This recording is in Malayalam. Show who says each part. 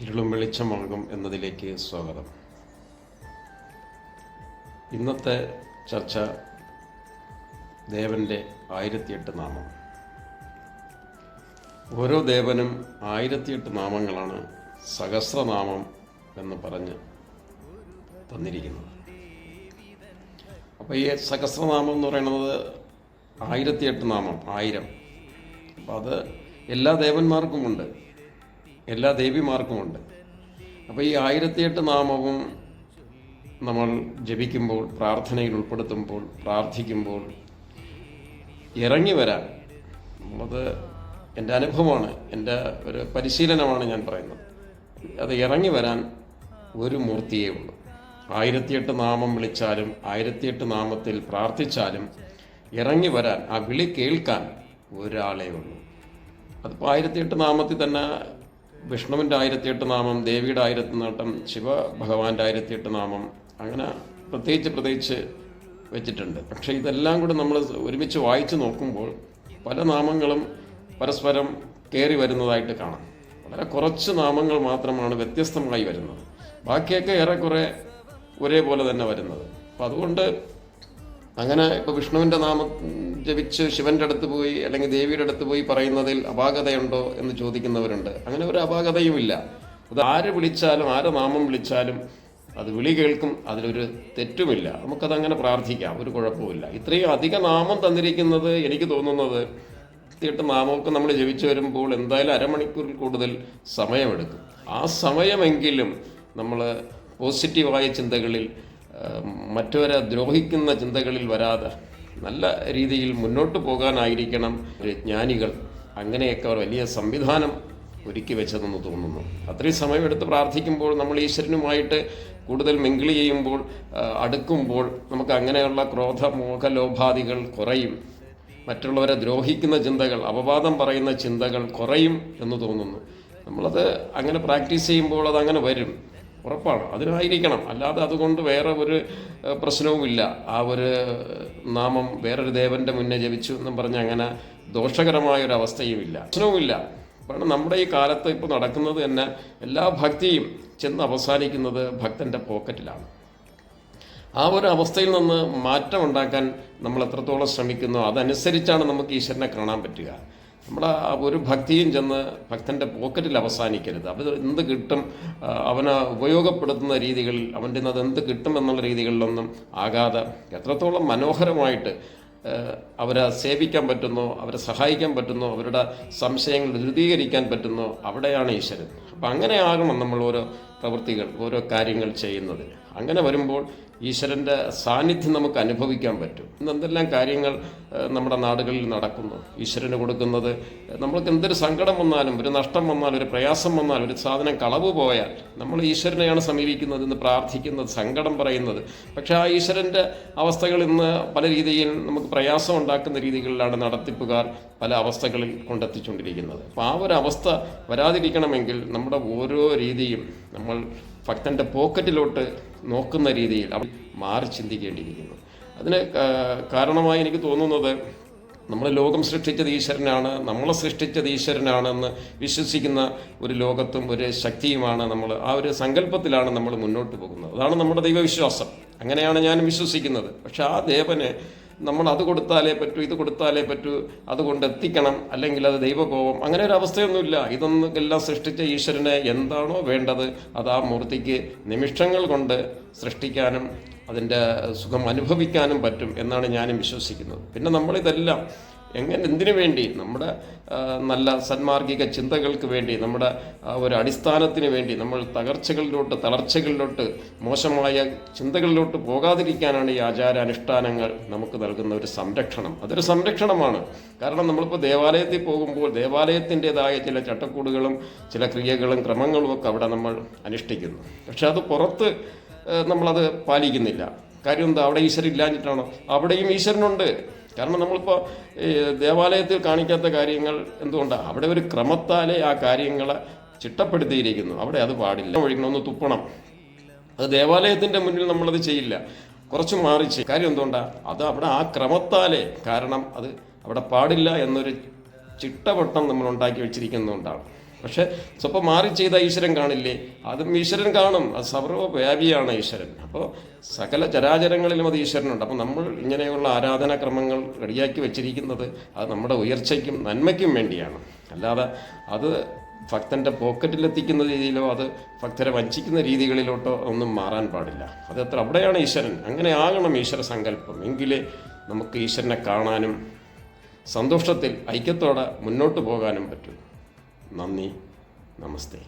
Speaker 1: ഇരുളും വെളിച്ചമാകും എന്നതിലേക്ക് സ്വാഗതം. ഇന്നത്തെ ചർച്ച ദേവന്റെ ആയിരത്തിയെട്ട് നാമം. ഓരോ ദേവനും ആയിരത്തിയെട്ട് നാമങ്ങളാണ് സഹസ്രനാമം എന്ന് പറഞ്ഞ് തന്നിരിക്കുന്നത്. അപ്പോൾ ഈ സഹസ്രനാമം എന്ന് പറയുന്നത് ആയിരത്തിയെട്ട് നാമം ആയിരം. അപ്പം അത് എല്ലാ ദേവന്മാർക്കുമുണ്ട് എല്ലാ ദേവിമാർക്കുമുണ്ട്. അപ്പോൾ ഈ ആയിരത്തിയെട്ട് നാമവും നമ്മൾ ജപിക്കുമ്പോൾ പ്രാർത്ഥനയിൽ ഉൾപ്പെടുത്തുമ്പോൾ പ്രാർത്ഥിക്കുമ്പോൾ ഇറങ്ങി വരാൻ നമ്മളത് എന്റെ അനുഭവമാണ് എന്റെ ഒരു പരിശീലനമാണ് ഞാൻ പറയുന്നത്. അത് ഇറങ്ങി വരാൻ ഒരു മൂർത്തിയേ ഉള്ളൂ. ആയിരത്തിയെട്ട് നാമം വിളിച്ചാലും ആയിരത്തിയെട്ട് നാമത്തിൽ പ്രാർത്ഥിച്ചാലും ഇറങ്ങി വരാൻ ആ വിളി കേൾക്കാൻ ഒരാളേ ഉള്ളൂ. അതിപ്പോൾ ആയിരത്തിയെട്ട് നാമത്തിൽ തന്നെ വിഷ്ണുവിന്റെ ആയിരത്തിയെട്ട് നാമം ദേവിയുടെ ആയിരത്തി നാട്ടം ശിവ ഭഗവാന്റെ ആയിരത്തിയെട്ട് നാമം അങ്ങനെ പ്രത്യേകിച്ച് പ്രത്യേകിച്ച് വെച്ചിട്ടുണ്ട്. പക്ഷേ ഇതെല്ലാം കൂടെ നമ്മൾ ഒരുമിച്ച് വായിച്ചു നോക്കുമ്പോൾ പല നാമങ്ങളും പരസ്പരം കയറി വരുന്നതായിട്ട് കാണാം. വളരെ കുറച്ച് നാമങ്ങൾ മാത്രമാണ് വ്യത്യസ്തമായി വരുന്നത്. ബാക്കിയൊക്കെ ഏറെക്കുറെ ഒരേപോലെ തന്നെ വരുന്നത്. അപ്പം അതുകൊണ്ട് അങ്ങനെ ഇപ്പൊ വിഷ്ണുവിന്റെ നാമം ജപിച്ച് ശിവന്റെ അടുത്ത് പോയി അല്ലെങ്കിൽ ദേവിയുടെ അടുത്ത് പോയി പറയുന്നതിൽ അപാകതയുണ്ടോ എന്ന് ചോദിക്കുന്നവരുണ്ട്. അങ്ങനെ ഒരു അപാകതയുമില്ല. അത് ആര് വിളിച്ചാലും ആരെ നാമം വിളിച്ചാലും അത് വിളി കേൾക്കും അതിലൊരു തെറ്റുമില്ല. നമുക്കതങ്ങനെ പ്രാർത്ഥിക്കാം ഒരു കുഴപ്പമില്ല ഇത്രയും അധിക നാമം തന്നിരിക്കുന്നത് എനിക്ക് തോന്നുന്നത് കൃത്യമായിട്ട് നാമമൊക്കെ നമ്മൾ ജപിച്ചു വരുമ്പോൾ എന്തായാലും അരമണിക്കൂറിൽ കൂടുതൽ സമയമെടുക്കും. ആ സമയമെങ്കിലും നമ്മൾ പോസിറ്റീവായ ചിന്തകളിൽ മറ്റവരെ ദ്രോഹിക്കുന്ന ചിന്തകളിൽ വരാതെ നല്ല രീതിയിൽ മുന്നോട്ട് പോകാനായിരിക്കണം ജ്ഞാനികൾ. അങ്ങനെയൊക്കെ വലിയ സംവിധാനം ഒരുക്കി വെച്ചതെന്ന് തോന്നുന്നു. അത്രയും സമയമെടുത്ത് പ്രാർത്ഥിക്കുമ്പോൾ നമ്മൾ ഈശ്വരനുമായിട്ട് കൂടുതൽ മിങ്കിൾ ചെയ്യുമ്പോൾ അടുക്കുമ്പോൾ നമുക്ക് അങ്ങനെയുള്ള ക്രോധ മോഹ ലോഭാദികൾ കുറയും. മറ്റുള്ളവരെ ദ്രോഹിക്കുന്ന ചിന്തകൾ അപവാദം പറയുന്ന ചിന്തകൾ കുറയും എന്ന് തോന്നുന്നു. നമ്മളത് അങ്ങനെ പ്രാക്ടീസ് ചെയ്യുമ്പോൾ അത് അങ്ങനെ വരും. ഉറപ്പാണ്. അതിനായിരിക്കണം. അല്ലാതെ അതുകൊണ്ട് വേറെ ഒരു പ്രശ്നവുമില്ല. ആ ഒരു നാമം വേറൊരു ദേവന്റെ മുന്നേ ജപിച്ചു എന്നും പറഞ്ഞ് അങ്ങനെ ദോഷകരമായ ഒരു അവസ്ഥയുമില്ല. പ്രശ്നവുമില്ല. കാരണം നമ്മുടെ ഈ കാലത്ത് ഇപ്പോൾ നടക്കുന്നത് തന്നെ എല്ലാ ഭക്തിയും ചെന്ന് അവസാനിക്കുന്നത് ഭക്തന്റെ പോക്കറ്റിലാണ്. ആ ഒരു അവസ്ഥയിൽ നിന്ന് മാറ്റം ഉണ്ടാക്കാൻ നമ്മൾ എത്രത്തോളം ശ്രമിക്കുന്നോ അതനുസരിച്ചാണ് നമുക്ക് ഈശ്വരനെ കാണാൻ പറ്റുക. നമ്മുടെ ആ ഒരു ഭക്തിയും ചെന്ന് ഭക്തന്റെ പോക്കറ്റിൽ അവസാനിക്കരുത്. അവർ എന്ത് കിട്ടും അവനെ ഉപയോഗപ്പെടുത്തുന്ന രീതികളിൽ അവന്റെ അത് എന്ത് കിട്ടും എന്നുള്ള രീതികളിലൊന്നും ആകാതെ എത്രത്തോളം മനോഹരമായിട്ട് അവരെ സേവിക്കാൻ പറ്റുന്നു അവരെ സഹായിക്കാൻ പറ്റുന്നു അവരുടെ സംശയങ്ങൾ ധൃതീകരിക്കാൻ പറ്റുന്നു അവിടെയാണ് ഈശ്വരൻ. അപ്പം അങ്ങനെ ആകണം നമ്മൾ ഓരോ പ്രവൃത്തികൾ ഓരോ കാര്യങ്ങൾ ചെയ്യുന്നത് അങ്ങനെ വരുമ്പോൾ ഈശ്വരന്റെ സാന്നിധ്യം നമുക്ക് അനുഭവിക്കാൻ പറ്റും. എന്തെല്ലാം കാര്യങ്ങൾ നമ്മുടെ നാടുകളിൽ നടക്കുന്നു. ഈശ്വരന് കൊടുക്കുന്നത് നമ്മൾക്ക് എന്തൊരു സങ്കടം വന്നാലും ഒരു നഷ്ടം വന്നാലും ഒരു പ്രയാസം വന്നാലും ഒരു സാധനം കളവ് പോയാൽ നമ്മൾ ഈശ്വരനെയാണ് സമീപിക്കുന്നത് എന്ന് പ്രാർത്ഥിക്കുന്നത് സങ്കടം പറയുന്നത്. പക്ഷേ ആ ഈശ്വരന്റെ അവസ്ഥകൾ ഇന്ന് പല രീതിയിൽ നമുക്ക് പ്രയാസം ഉണ്ടാക്കുന്ന രീതികളിലാണ് നടത്തിപ്പുകാർ പല അവസ്ഥകളിൽ കൊണ്ടെത്തിച്ചുകൊണ്ടിരിക്കുന്നത്. അപ്പോൾ ആ ഒരു അവസ്ഥ വരാതിരിക്കണമെങ്കിൽ നമ്മുടെ ഓരോ രീതിയും നമ്മൾ ഭക്തന്റെ പോക്കറ്റിലോട്ട് നോക്കുന്ന രീതിയിൽ അവർ മാറി ചിന്തിക്കേണ്ടിയിരിക്കുന്നു. അതിന് കാരണമായി എനിക്ക് തോന്നുന്നത് നമ്മൾ ലോകം സൃഷ്ടിച്ചത് ഈശ്വരനാണ് നമ്മളെ സൃഷ്ടിച്ചത് ഈശ്വരനാണെന്ന് വിശ്വസിക്കുന്ന ഒരു ലോകത്തും ഒരു ശക്തിയുമാണ് നമ്മൾ ആ ഒരു സങ്കല്പത്തിലാണ് നമ്മൾ മുന്നോട്ട് പോകുന്നത്. അതാണ് നമ്മുടെ ദൈവവിശ്വാസം. അങ്ങനെയാണ് ഞാൻ വിശ്വസിക്കുന്നത്. പക്ഷെ ആ ദേവന് നമ്മൾ അത് കൊടുത്താലേ പറ്റൂ ഇത് കൊടുത്താലേ പറ്റൂ അതുകൊണ്ട് എത്തിക്കണം അല്ലെങ്കിൽ അത് ദൈവകോപം. അങ്ങനെ ഒരു അവസ്ഥയൊന്നുമില്ല. ഇതൊന്നും എല്ലാം സൃഷ്ടിച്ച ഈശ്വരനെ എന്താണോ വേണ്ടത് അത് ആ മൂർത്തിക്ക് നിമിഷങ്ങൾ കൊണ്ട് സൃഷ്ടിക്കാനും അതിന്റെ സുഖം അനുഭവിക്കാനും പറ്റും എന്നാണ് ഞാനും വിശ്വസിക്കുന്നത്. പിന്നെ നമ്മളിതെല്ലാം എങ്ങനെ എന്തിനു വേണ്ടി? നമ്മുടെ നല്ല സന്മാർഗിക ചിന്തകൾക്ക് വേണ്ടി നമ്മുടെ ഒരു അടിസ്ഥാനത്തിന് വേണ്ടി നമ്മൾ തകർച്ചകളിലോട്ട് തളർച്ചകളിലോട്ട് മോശമായ ചിന്തകളിലോട്ട് പോകാതിരിക്കാനാണ് ഈ ആചാരാനുഷ്ഠാനങ്ങൾ നമുക്ക് നൽകുന്ന ഒരു സംരക്ഷണം. അതൊരു സംരക്ഷണമാണ്. കാരണം നമ്മളിപ്പോൾ ദേവാലയത്തിൽ പോകുമ്പോൾ ദേവാലയത്തിന്റെതായ ചില ചട്ടക്കൂടുകളും ചില ക്രിയകളും ക്രമങ്ങളും ഒക്കെ അവിടെ നമ്മൾ അനുഷ്ഠിക്കുന്നു. പക്ഷെ അത് പുറത്ത് നമ്മളത് പാലിക്കുന്നില്ല. കാര്യം എന്താ? അവിടെ ഈശ്വരൻ ഇല്ലാഞ്ഞിട്ടാണോ? അവിടെയും ഈശ്വരനുണ്ട്. കാരണം നമ്മളിപ്പോൾ ദേവാലയത്തിൽ കാണിക്കാത്ത കാര്യങ്ങൾ എന്തുകൊണ്ടാണ് അവിടെ ഒരു ക്രമത്താലേ ആ കാര്യങ്ങളെ ചിട്ടപ്പെടുത്തിയിരിക്കുന്നു. അവിടെ അത് പാടില്ല. ഒഴിക്കണം ഒന്ന് തുപ്പണം. അത് ദേവാലയത്തിന്റെ മുന്നിൽ നമ്മളത് ചെയ്യില്ല. കുറച്ച് മാറി ചെയ്യും. കാര്യം എന്തുകൊണ്ടാണ് അത് അവിടെ ആ ക്രമത്താലേ കാരണം അത് അവിടെ പാടില്ല എന്നൊരു ചിട്ടവട്ടം നമ്മൾ ഉണ്ടാക്കി വെച്ചിരിക്കുന്നതുകൊണ്ടാണ്. പക്ഷെ സ്വപ്പം മാറി ചെയ്ത ഈശ്വരൻ കാണില്ലേ? അതും ഈശ്വരൻ കാണും. അത് സർവവ്യാപിയാണ് ഈശ്വരൻ. അപ്പോൾ സകല ചരാചരങ്ങളിലും അത് ഈശ്വരനുണ്ട്. അപ്പോൾ നമ്മൾ ഇങ്ങനെയുള്ള ആരാധനാക്രമങ്ങൾ റെഡിയാക്കി വെച്ചിരിക്കുന്നത് അത് നമ്മുടെ ഉയർച്ചയ്ക്കും നന്മയ്ക്കും വേണ്ടിയാണ്. അല്ലാതെ അത് ഭക്തന്റെ പോക്കറ്റിലെത്തിക്കുന്ന രീതിയിലോ അത് ഭക്തരെ വഞ്ചിക്കുന്ന രീതികളിലോട്ടോ ഒന്നും മാറാൻ പാടില്ല. അത് അത്ര അവിടെയാണ് ഈശ്വരൻ. അങ്ങനെ ആകണം ഈശ്വര സങ്കല്പം. എങ്കിലേ നമുക്ക് ഈശ്വരനെ കാണാനും സന്തോഷത്തിൽ ഐക്യത്തോടെ മുന്നോട്ട് പോകാനും പറ്റും. നന്ദി. നമസ്തേ.